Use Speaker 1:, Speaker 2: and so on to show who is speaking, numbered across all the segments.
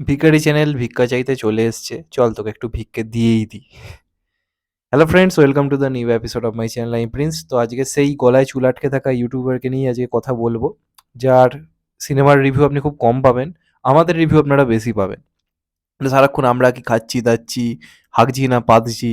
Speaker 1: ভিখারি চ্যানেল, ভিক্ষা চাইতে চলে এসছে। চল তোকে একটু ভিক্ষে দিয়েই দিই। Hello friends welcome to the new episode of my channel I Prince তো আজকে সেই গলায় চুল আটকে থাকা ইউটিউবারকে নিয়ে আজকে কথা বলব, যার সিনেমার রিভিউ আপনি খুব কম পাবেন, আমাদের রিভিউ আপনারা বেশি পাবেন। মানে সারাক্ষণ আমরা কি খাচ্ছি, দাচ্ছি হাগছি না পাতছি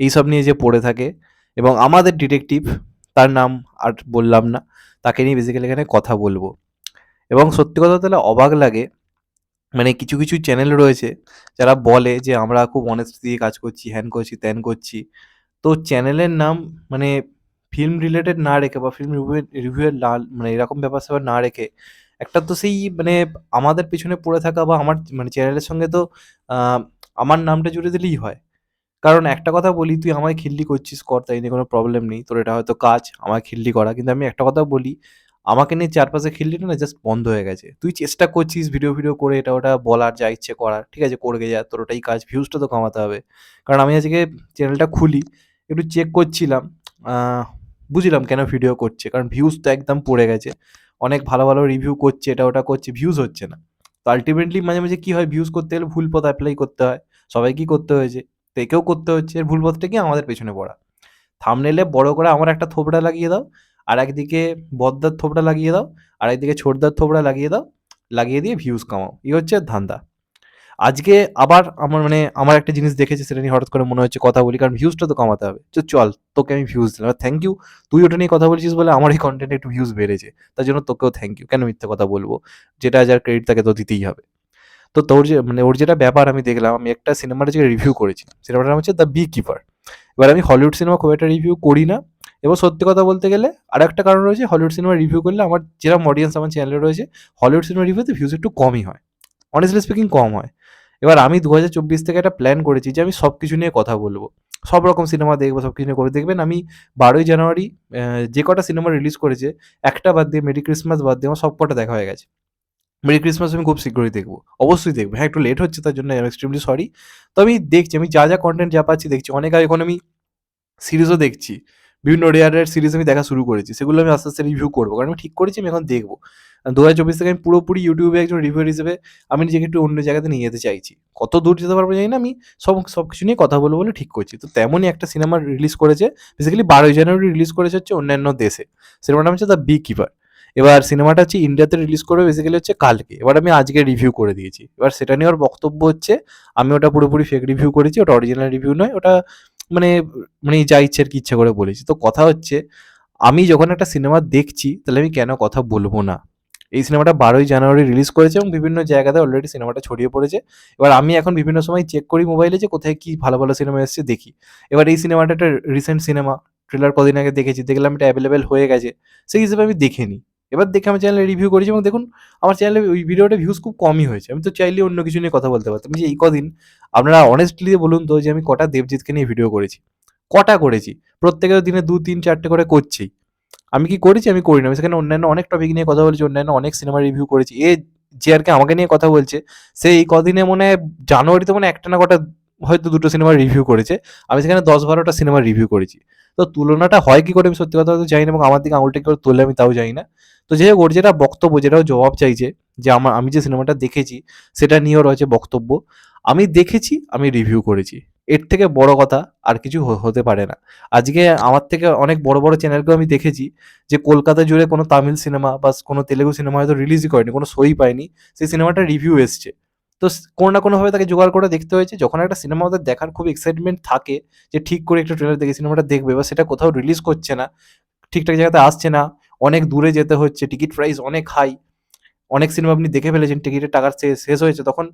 Speaker 1: এইসব নিয়ে যে পড়ে থাকে। এবং আমাদের ডিটেকটিভ তার নাম আর বললাম না, তাকে নিয়ে বেসিক্যালি এখানে কথা বলব। এবং সত্যি কথা তাহলে অবাক লাগে মানে কিছু কিছু চ্যানেল রয়েছে যারা বলে যে, আমরা খুব অনেস্টি দিয়ে কাজ করছি হ্যান করছি, ত্যান করছি। তো চ্যানেলের নাম মানে ফিল্ম রিলেটেড না রেখে বা ফিল্ম রিভিউ রিভিউয়ের মানে এরকম ব্যাপার স্যাপার না রেখে একটা তো সেই মানে আমাদের পিছনে পড়ে থাকা বা আমার মানে চ্যানেলের সঙ্গে তো আমার নামটা জুড়ে দিলেই হয়। কারণ একটা কথা বলি, তুই আমায় খিল্লি করছিস, কর, তাই নিয়ে কোনো প্রবলেম নেই। তোর এটা হয়তো কাজ, আমায় খিল্লি করা। কিন্তু আমি একটা কথা বলি আমাকে নিয়ে চারপাশে খিল্লিটা না জাস্ট বন্ধ হয়ে গেছে। তুই চেষ্টা করছিস ভিডিও ভিডিও করে এটা ওটা বলার, যা ইচ্ছে করার, ঠিক আছে, করে যা, তোর ওটাই কাজ ভিউজটা তো কমাতে হবে। কারণ আমি আজকে চ্যানেলটা খুলি, একটু চেক করছিলাম বুঝলাম কেন ভিডিও করছে, কারণ ভিউজ তো একদম পড়ে গেছে। অনেক ভালো ভালো রিভিউ করছে, এটা ওটা করছে ভিউজ হচ্ছে না। তো আলটিমেটলি মাঝে মাঝে কী হয় ভিউজ করতে গেলে ভুল পথ অ্যাপ্লাই করতে হয়। সবাইকেই করতে হয়েছে? তো একেও করতে হচ্ছে এর ভুল পথটা কি আমাদের পেছনে পড়া। থামনেলে বড় করে আমার একটা থোবড়া লাগিয়ে দাও আর একদিকে বদ্দার থোবড়া লাগিয়ে দাও, আর একদিকে ছোটদার থোবড়া লাগিয়ে দাও, লাগিয়ে দিয়ে ভিউজ কামাও। এই হচ্ছে ধান্দা। আজকে আবার আমার মানে আমার একটা জিনিস দেখেছি, সেটা নিয়ে হঠাৎ করে মনে হচ্ছে কথা বলি, কারণ ভিউজটা তো কমাতে হবে। তো চল, তোকে আমি ভিউজ দিলাম। থ্যাংক ইউ তুই ওটা নিয়ে কথা বলছিস বলে আমার এই কন্টেন্টে একটু ভিউজ বেড়েছে। তার জন্য তোকেও থ্যাংক ইউ কেন মিথ্যে কথা বলব? যেটা যার ক্রেডিট তাকে তো দিতেই হবে। তো তোর যে মানে ওর যেটা ব্যাপার আমি দেখলাম, আমি একটা সিনেমাটা যে রিভিউ করেছি সিনেমাটার নাম হচ্ছে দ্য বি কিপার এবার আমি হলিউড সিনেমা খুব একটা রিভিউ করি না। এবং সত্যি কথা বলতে গেলে আর একটা কারণ রয়েছে হলিউড সিনেমা রিভিউ করলে আমার যেরকম অডিয়েন্স আমার চ্যানেলে রয়েছে হলিউড সিনেমা রিভিউতে ভিউজ একটু কমই হয়। অনেস্টলি স্পিকিং কম হয়। এবার আমি দু হাজার চব্বিশ থেকে একটা প্ল্যান করেছি যে আমি সব কিছু নিয়ে কথা বলব। সব রকম সিনেমা দেখব সব কিছু নিয়ে করে দেখবেন আমি বারোই জানুয়ারি যে কটা সিনেমা রিলিজ করেছে, একটা বাদ দিয়ে মেরি ক্রিসমাস বাদ দিয়ে আমার সব কটা দেখা হয়ে গেছে। মেরি ক্রিসমাস আমি খুব শীঘ্রই দেখব, অবশ্যই দেখব। হ্যাঁ একটু লেট হচ্ছে, তার জন্য এক্সট্রিমলি সরি তো আমি দেখছি, আমি যা যা কন্টেন্ট যা পাচ্ছি দেখছি। অনেক এখন আমি সিরিজও দেখছি। বিভিন্ন রেয়ারের সিরিজ আমি দেখা শুরু করেছি, সেগুলো আমি আস্তে আস্তে রিভিউ করব। কারণ আমি ঠিক করেছি, আমি এখন দেখব। দু হাজার চব্বিশ থেকে আমি পুরোপুরি ইউটিউবে একজন রিভিউয়ার হিসেবে আমি নিজেকে একটু অন্য জায়গাতে নিয়ে যেতে চাইছি। কত দূর যেতে পারব জানি না, আমি সব সব কিছু নিয়ে কথা বলব বলে ঠিক করছি। তো তেমনই একটা সিনেমা রিলিজ করেছে বেসিক্যালি বারোই জানুয়ারি রিলিজ করেছে হচ্ছে অন্যান্য দেশে। সিনেমাটা নাম হচ্ছে দ্য বি কিপার এবার সিনেমাটা হচ্ছে ইন্ডিয়াতে রিলিজ করবে বেসিক্যালি হচ্ছে কালকে। এবার আমি আজকে রিভিউ করে দিয়েছি। এবার সেটা নিয়ে ওর বক্তব্য হচ্ছে, আমি ওটা পুরোপুরি ফেক রিভিউ করেছি, ওটা অরিজিনাল রিভিউ নয়, ওটা মানে মানে যা ইচ্ছে আর কি ইচ্ছা করে বলেছি। তো কথা হচ্ছে, আমি যখন একটা সিনেমা দেখছি, তাহলে আমি কেন কথা বলব না? এই সিনেমাটা বারোই জানুয়ারি রিলিজ করেছে এবং বিভিন্ন জায়গাতে অলরেডি সিনেমাটা ছড়িয়ে পড়েছে। এবার আমি এখন বিভিন্ন সময় চেক করি মোবাইলে যে কোথায় কি ভালো ভালো সিনেমা এসেছে, দেখি। এবার এই সিনেমাটা একটা রিসেন্ট সিনেমা ট্রেলার কদিন আগে দেখেছি, দেখলাম এটা অ্যাভেলেবেল হয়ে গেছে। সেই হিসেবে আমি দেখে নিই। এবার দেখে আমি চ্যানেলে রিভিউ করেছি এবং দেখুন, আমার চ্যানেলে ওই ভিডিওটা ভিউজ খুব কমই হয়েছে। আমি তো চাইলে অন্য কিছু নিয়ে কথা বলতে পারতাম। যে এই কদিন আপনারা অনেস্টলি বলুন তো যে আমি কটা দেবজিৎকে নিয়ে ভিডিও করেছি? কটা করেছি? প্রত্যেকের দিনে দু, তিন, চারটে করে করছেই আমি কি করেছি? আমি করি না আমি সেখানে অন্যান্য অনেক টপিক নিয়ে কথা বলেছি, অন্যান্য অনেক সিনেমা রিভিউ করেছি। এ যে আর কি আমাকে নিয়ে কথা বলছে, সে এই কদিনে মনে হয় জানুয়ারিতে মনে একটা না কটা হয়তো দুটো সিনেমার রিভিউ করেছে। আমি সেখানে দশ, বারোটা সিনেমার রিভিউ করেছি। তো তুলনাটা হয় কি করে আমি সত্যি কথা হয়তো জানি না এবং আমার দিকে আঙুলটা কি করে তুললে আমি তাও জানি না। তো যাই হোক ওর যেটা বক্তব্য, যেটাও জবাব চাইছে, যে আমার, আমি যে সিনেমাটা দেখেছি, সেটা নিয়েও রয়েছে বক্তব্য। আমি দেখেছি, আমি রিভিউ করেছি। এর থেকে বড় কথা আর কিছু হতে পারে না। আজকে আমার থেকে অনেক বড় বড় চ্যানেলকেও আমি দেখেছি, যে কলকাতা জুড়ে কোনো তামিল সিনেমা বা কোনো তেলেগু সিনেমা হয়তো রিলিজই করেনি, কোনো সই পায়নি, সেই সিনেমাটা রিভিউ এসছে। তো কোনো না কোনোভাবে তাকে জোগাড় করে দেখতে হয়েছে। যখন একটা সিনেমা আমাদের দেখার খুব এক্সাইটমেন্ট থাকে, যে ঠিক করে একটা ট্রেলার দেখে সিনেমাটা দেখবে বা সেটা কোথাও রিলিজ করছে না, ঠিকঠাক জায়গাতে আসছে না অনেক দূরে যেতে হচ্ছে, টিকিট প্রাইস অনেক হাই অনেক সিনেমা আপনি দেখে ফেলেছেন, টিকিটের টাকার শে- শেষ হয়েছে, তখন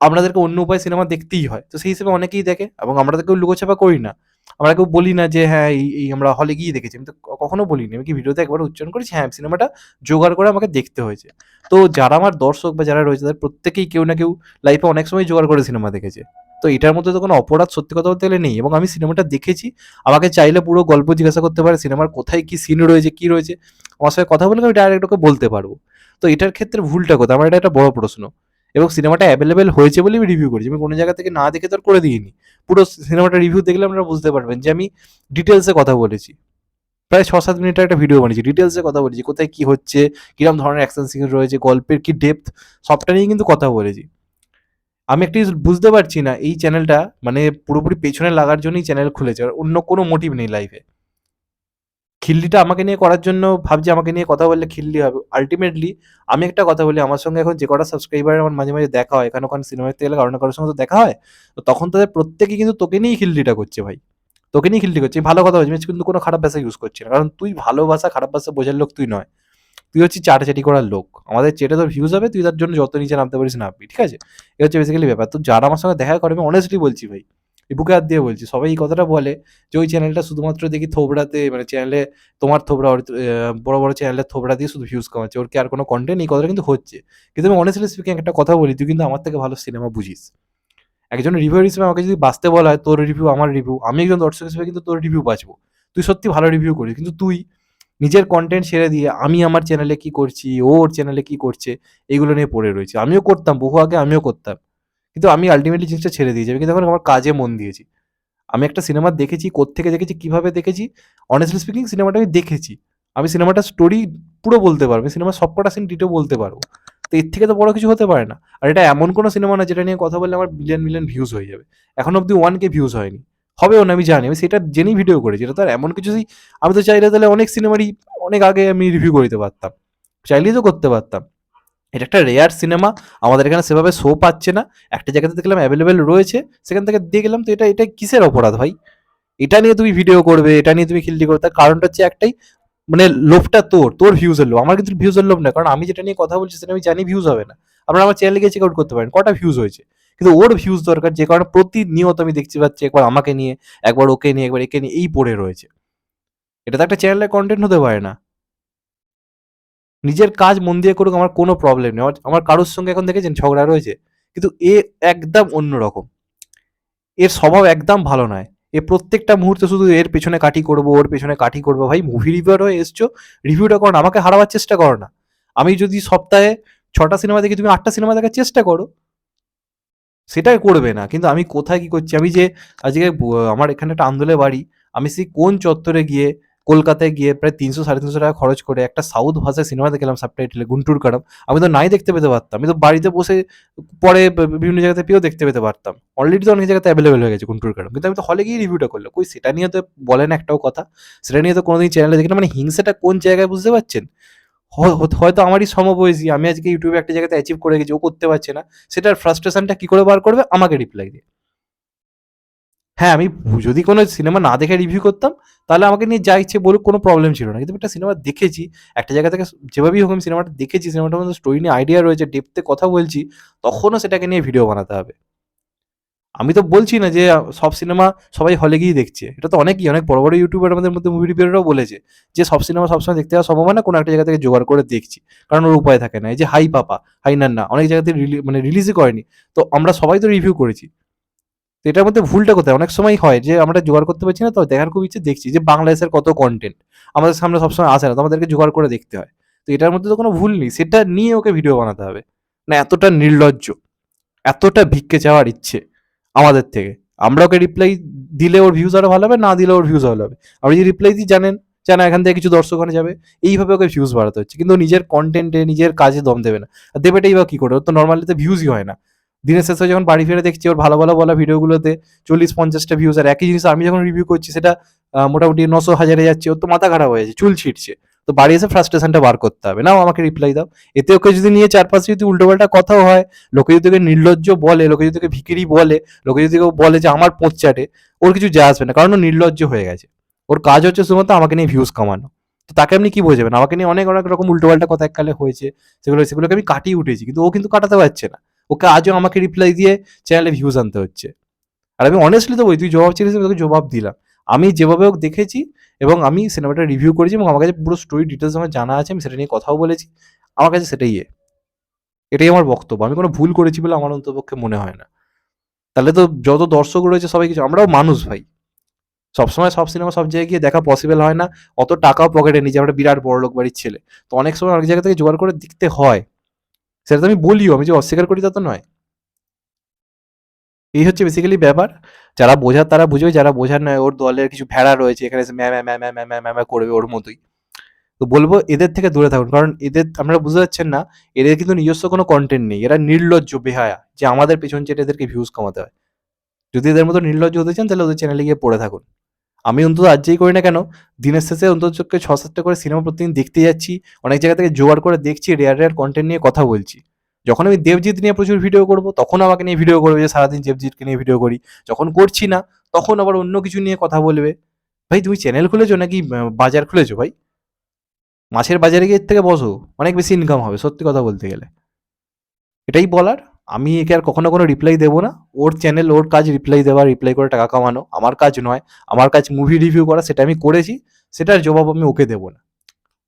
Speaker 1: আপনাদেরকে অন্য উপায় সিনেমা দেখতেই হয়। তো সেই হিসেবে অনেকেই দেখে এবং আমরা কেউ লুকোছাপা করি না। আমরা কেউ বলি না যে হ্যাঁ এই আমরা হলে গিয়ে দেখেছি। আমি তো কখনো বলিনি। আমি কি ভিডিওতে একবার উচ্চারণ করেছি? হ্যাঁ সিনেমাটা জোগাড় করে আমাকে দেখতে হয়েছে। তো যারা আমার দর্শক বা যারা রয়েছে, তাদের প্রত্যেকেই কেউ না কেউ লাইফে অনেক সময় জোগাড় করে সিনেমা দেখেছে। তো এটার মধ্যে তো কোনো অপরাধ সত্যি কথা বলতে গেলে নেই। এবং আমি সিনেমাটা দেখেছি। আমাকে চাইলে পুরো গল্প জিজ্ঞাসা করতে পারে, সিনেমার কোথায় কি সিন রয়েছে, কি রয়েছে। আমার সঙ্গে কথা বলে আমি ডাইরেক্ট ওকে বলতে পারব। তো এটার ক্ষেত্রে ভুলটা কোথায়? আমার এটা একটা বড় প্রশ্ন। এবং সিনেমাটা অ্যাভেলেবেল হয়েছে বলে আমি রিভিউ করেছি। আমি কোনো জায়গা থেকে না দেখে তো আর করে দিইনি। পুরো সিনেমাটা রিভিউ দেখলে আপনারা বুঝতে পারবেন যে আমি ডিটেলসে কথা বলেছি। প্রায় ছ সাত মিনিটের একটা ভিডিও বানিয়েছি ডিটেলসে কথা বলেছি। কোথায় কি হচ্ছে কীরকম ধরনের অ্যাকশন সিন রয়েছে, গল্পের কি ডেপথ সবটা নিয়ে কিন্তু কথা বলেছি। আমি একটা বুঝতে পারছি না, এই চ্যানেলটা মানে পুরোপুরি পেছনে লাগার জন্যই চ্যানেল খুলেছে, আর অন্য কোনো মোটিভ নেই লাইফে খিল্লিটা আমাকে নিয়ে করার জন্য ভাবছি, আমাকে নিয়ে কথা বললে খিল্লি হবে। আলটিমেটলি আমি একটা কথা বলি, আমার সঙ্গে এখন যে কটা সাবস্ক্রাইবার আমার মাঝে মাঝে দেখা হয়, এখানে ওখানে সিনেমা দেখতে গেলে কারণ কারোর সঙ্গে তো দেখা হয়, তো তখন তাদের প্রত্যেকেই কিন্তু তোকে নিয়েই খিল্লিটা করছে ভাই। তোকে নিয়ে খিল্লি করছে। ভালো কথা বলছি কিন্তু কোনো খারাপ ভাষা ইউজ করছি না, কারণ তুই ভালো ভাষা খারাপ ভাষা বোঝার লোক তুই নয়। তুই হচ্ছিস চাটাচাটি করার লোক। আমাদের চেটে তোর ভিউজ হবে, তুই তার জন্য যত নিচে নামতে পারিস নামবি, ঠিক আছে? এটা হচ্ছে বেসিক্যালি ব্যাপার। তো যারা আমার সঙ্গে দেখা করে, আমি অনেস্টলি বলছি ভাই বুকে হাত দিয়ে বলছি। সবাই এই কথাটা বলে যে, ওই চ্যানেলটা শুধুমাত্র দেখি থোবড়াতে মানে চ্যানেলে তোমার থোবড়া বড় বড় চ্যানেলের থোবড়া দিয়ে শুধু ভিউজ কামাচ্ছে। ওর কি আর কোনো কন্টেন্ট এই কথাটা কিন্তু হচ্ছে। কিন্তু আমি অনেস্টলি স্পিকিং একটা কথা বলি, তুই কিন্তু আমার থেকে ভালো সিনেমা বুঝিস। একজন রিভিউ হিসেবে আমাকে যদি বাঁচতে বলা হয়, তোর রিভিউ আমার রিভিউ আমি একজন দর্শক হিসেবে কিন্তু তোর রিভিউ বাঁচবো। তুই সত্যি ভালো রিভিউ করিস, কিন্তু তুই নিজের কন্টেন্ট ছেড়ে দিয়ে আমি আমার চ্যানেলে কি করছি ওর চ্যানেলে কি করছে, এগুলো নিয়ে পড়ে রয়েছে। আমিও করতাম, বহু আগে আমিও করতাম। কিন্তু আমি আলটিমেটলি জিনিসটা ছেড়ে দিয়েছি। আমি কিন্তু এখন আমার কাজে মন দিয়েছি। আমি একটা সিনেমা দেখেছি, কোত্থেকে দেখেছি, কীভাবে দেখেছি? অনেস্টলি স্পিকিং সিনেমাটা আমি দেখেছি। আমি সিনেমাটার স্টোরি পুরো বলতে পারব। সিনেমার সবকটা সিন ডিটেও বলতে পারব। তো এর থেকে তো বড় কিছু হতে পারে না। আর এটা এমন কোনো সিনেমা না যেটা নিয়ে কথা বললে আমার মিলিয়ন মিলিয়ন ভিউজ হয়ে যাবে। এখন অব্দি ওয়ান কে ভিউজ হয়নি। হবেও না, আমি জানি। আমি সেটা জেনেই ভিডিও করেছি। এটা তো আর এমন কিছু আমি তো চাইলে তাহলে অনেক সিনেমারই অনেক আগে আমি রিভিউ করে দিতে পারতাম। চাইলেই তো করতে পারতাম। এটা একটা রেয়ার সিনেমা আমাদের এখানে সেভাবে শো পাচ্ছে না। একটা জায়গাতে দেখলাম অ্যাভেলেবেল রয়েছে। সেখান থেকে দেখলাম তো এটা এটা কিসের অপরাধ ভাই? এটা নিয়ে তুমি ভিডিও করবে, এটা নিয়ে তুমি খিল্লি করবে। তার কারণটা হচ্ছে একটাই মানে লোভটা তোর তোর ভিউজের লোভ। আমার কিন্তু ভিউজের লোভ না কারণ আমি যেটা নিয়ে কথা বলছি সেটা আমি জানি ভিউজ হবে না। আপনারা আমার চ্যানেলে গিয়ে চেক আউট করতে পারেন। কটা ভিউজ হয়েছে? কিন্তু ওর ভিউজ দরকার, যে কারণে প্রতিনিয়ত আমি দেখতে পাচ্ছি একবার আমাকে নিয়ে, একবার ওকে নিয়ে, একবার একে নিয়ে এই পড়ে রয়েছে। এটা তো একটা চ্যানেলের কন্টেন্ট হতে পারে না। নিজের কাজ মন দিয়ে করুক, আমার কোনো প্রবলেম নেই। আমার- কারোর সঙ্গে এখন দেখেছেন ঝগড়া রয়েছে? কিন্তু এ একদম অন্যরকম এর স্বভাব একদম ভালো নয়। এ প্রত্যেকটা মুহূর্তে শুধু এর পেছনে কাটি করব, ওর পেছনে কাটি করব। ভাই মুভি রিভিউয়ার হয়ে এসছো রিভিউটা করো না, আমাকে হারাবার চেষ্টা করো না। আমি যদি সপ্তাহে ছটা সিনেমা দেখি, তুমি আটটা সিনেমা দেখার চেষ্টা করো। সেটা করবে না। কিন্তু আমি কোথায় কি করছি? আমি যে আজকে আমার এখানে একটা আন্দোলে বাড়ি, আমি সেই কোন চত্বরে গিয়ে, কলকাতায় গিয়ে প্রায় তিনশো, সাড়ে তিনশো টাকা খরচ করে একটা সাউথ ভাষায় সিনেমা দেখলাম সাবটাইটেলে গুন্টুর কারাম আমি তো নাই দেখতে পেতে পারতাম। আমি তো বাড়িতে বসে, পরে বিভিন্ন জায়গাতে পেয়েও দেখতে পেতে পারতাম। অলরেডি তো অনেক জায়গাতে অ্যাভেলেবেল হয়ে গেছে গুন্টুর কারাম কিন্তু আমি তো হলে গিয়ে রিভিউটা করলাম। কই সেটা নিয়ে তো বলেন একটাও কথা। সেটা নিয়ে তো কোনোদিন চ্যানেলে দেখি না। মানে হিংসাটা কোন জায়গায় বুঝতে পারছেন? হয়তো আমারই সমবয়সী, আমি আজকে ইউটিউবে একটা জায়গাতে অ্যাচিভ করে গেছি, ও করতে পারছে না, সেটার ফ্রাস্ট্রেশনটা কি করে বার করবে? আমাকে রিপ্লাই দিয়ে। হ্যাঁ আমি যদি কোনো সিনেমা না দেখে রিভিউ করতাম, তাহলে আমাকে নিয়ে যা ইচ্ছে বলুক, কোনো প্রবলেম ছিল না। কিন্তু একটা সিনেমা দেখেছি, একটা জায়গা থেকে যেভাবেই হোক আমি সিনেমাটা দেখেছি সিনেমাটার মধ্যে স্টোরি নিয়ে আইডিয়া রয়েছে ডেপতে কথা বলছি, তখনও সেটাকে নিয়ে ভিডিও বানাতে হবে। আমি তো বলছি না যে, সব সিনেমা সবাই হলে গিয়ে দেখছে। এটা তো অনেকই, অনেক বড় বড় ইউটিউবার আমাদের মধ্যে মুভি রিভিউরাও বলেছে যে, সব সিনেমা সবসময় দেখতে যাওয়া সম্ভব না, কোনো একটা জায়গা থেকে জোগাড় করে দেখছি। কারণ ওর উপায় থাকে না। এই যে, হাই পাপা, হাই নান্না, অনেক জায়গাতে মানে রিলিজই করেনি। তো আমরা সবাই তো রিভিউ করেছি। তো এটার মধ্যে ভুলটা কোথায়? অনেক সময় হয় যে, আমরা জোগাড় করতে পারছি না, তো দেখার খুব ইচ্ছে দেখছি যে, বাংলাদেশের কত কন্টেন্ট আমাদের সামনে সবসময় আসে না, তো আমাদেরকে জোগাড় করে দেখতে হয়। তো এটার মধ্যে তো কোনো ভুল নেই। সেটা নিয়ে ওকে ভিডিও বানাতে হবে। না, এতটা নির্লজ্জ, এতটা ভিক্ষে চাওয়ার ইচ্ছে। আমাদের থেকে। আমরা ওকে রিপ্লাই দিলে ওর ভিউজ আরও ভালো হবে, না দিলে ওর ভিউজ ভালো হবে। আমরা যদি রিপ্লাই দিই জানেন জানা এখান থেকে কিছু দর্শক ওখানে যাবে, এইভাবে ওকে ভিউজ বাড়াতে হচ্ছে। কিন্তু নিজের কন্টেন্টে নিজের কাজে দম দেবে না। আর দেবেটাই বা কি করে? ওর তো নর্মালি তো ভিউজই হয় না। দিনের শেষে যখন বাড়ি ফিরে দেখছি ওর ভালো ভালো বলা ভিডিওগুলোতে চল্লিশ পঞ্চাশটা ভিউজ আর একই জিনিস আমি যখন রিভিউ করছি, সেটা মোটামুটি নশো, হাজারে যাচ্ছে, ওর তো মাথা খারাপ হয়ে যাচ্ছে, চুল ছিটছে তো বাড়ি এসে ফ্রাস্ট্রেশনটা বার করতে হবে। নাও, আমাকে রিপ্লাই দাও। এতে ওকে যদি নিয়ে চারপাশে যদি উল্টোপাল্টা কথাও হয়, লোকে যদি ওকে নির্লজ্জ বলে, লোকে যদি ওকে ভিকিরি বলে, লোকে যদি কেউ বলে যে আমার পোঁচ চাটে ওর কিছু যা আসবে না, কারণ ও নির্লজ্জ হয়ে গেছে। ওর কাজ হচ্ছে শুধুমাত্র আমাকে নিয়ে ভিউজ কামানো। তো তাকে আপনি কি বোঝাবেন? আমাকে নিয়ে অনেক অনেক রকম উল্টোপাল্টা কথা এককালে হয়েছে, সেগুলো, সেগুলোকে আমি কাটিয়ে উঠেছি, কিন্তু ও কিন্তু কাটাতে পারছে না। ওকে আজও আমাকে রিপ্লাই দিয়ে চ্যানেলে ভিউজ আনতে হচ্ছে। আর আমি অনেস্টলি তো বই তুই জবাব চেয়েছিস তোকে জবাব দিলাম। আমি যেভাবে হোক দেখেছি এবং আমি সিনেমাটা রিভিউ করেছি এবং আমার কাছে পুরো স্টোরি ডিটেলস আমার জানা আছে, আমি সেটা নিয়ে কথাও বলেছি। আমার কাছে সেটাই এ। এটাই আমার বক্তব্য। আমি কোনো ভুল করেছি বলে আমার অন্তপক্ষে মনে হয় না। তাহলে তো যত দর্শক রয়েছে সবাই কিছু, আমরাও মানুষ ভাই। সবসময় সব সিনেমা সব জায়গায় গিয়ে দেখা পসিবল হয় না। অত টাকাও পকেটে যে আমরা বিরাট বড় লোক বাড়ির ছেলে। তো অনেক সময় অনেক জায়গা থেকে জোগাড় করে দেখতে হয়। সেটা তো আমি বলিও, আমি যে অস্বীকার করি তা তো নয়। এই হচ্ছে বেসিক্যালি ব্যাপার। যারা বোঝার তারা বুঝবে, যারা বোঝার নয় ওর দলের কিছু ভেড়া রয়েছে, এখানে ম্যা ম্যা ম্যা ম্যা ম্যা ম্যা ম্যা করবে ওর মতোই। তো বলব এদের থেকে দূরে থাকুন, কারণ এদের আপনারা বুঝতে পারছেন না, এদের কিন্তু নিজস্ব কোনো কন্টেন্ট নেই। এরা নির্লজ্জ বেহায়া, যে আমাদের পেছন চেটে এদেরকে ভিউজ কমাতে হয়। যদি এদের মতো নির্লজ্জ হতে চান, তাহলে ওদের চ্যানেলে গিয়ে পড়ে থাকুন। আমি অন্তত আজ যেই করি না কেন, দিনের শেষে অন্তত চোখকে ছ সাতটা করে সিনেমা প্রতিদিন দেখতে যাচ্ছি, অনেক জায়গা থেকে জোগাড় করে দেখছি রেয়ার রেয়ার কন্টেন্ট নিয়ে কথা বলছি। যখন আমি দেবজিৎ নিয়ে প্রচুর ভিডিও করব, তখন আমাকে নিয়ে ভিডিও করবে যে, সারাদিন দেবজিৎকে নিয়ে ভিডিও করি। যখন করছি না, তখন আবার অন্য কিছু নিয়ে কথা বলবে। ভাই, তুমি চ্যানেল খুলেছো নাকি বাজার খুলেছো ভাই? মাছের বাজারে গিয়ে থেকে বসো, অনেক বেশি ইনকাম হবে, সত্যি কথা বলতে গেলে। এটাই বলার। আমি একে আর কখনো কোনো রিপ্লাই দেবো না। ওর চ্যানেল ওর কাজ রিপ্লাই দেওয়া রিপ্লাই করে টাকা কামানো, আমার কাজ নয়। আমার কাজ মুভি রিভিউ করা, সেটা আমি করেছি, সেটার জবাব আমি ওকে দেবো না।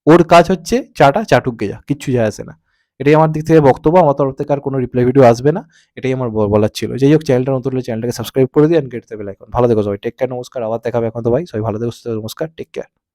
Speaker 1: ওর কাজ হচ্ছে চাটা চাটুককে যা কিচ্ছু যায় আসে না। এটাই আমার দিক থেকে বক্তব্য। আমার তরফ থেকে আর কোনো রিপ্লাই ভিডিও আসবে না। এটাই আমার বলার ছিল। যাই হোক চ্যানেলটা নতুন হলে চ্যানেলটাকে সাবস্ক্রাইব করে দিন গেট দেবে লাইকন ভালো দেখো সবাই। টেক কেয়ার নমস্কার। আবার দেখাবে এখন তো ভাই। সবাই ভালো দেখো নমস্কার। Take care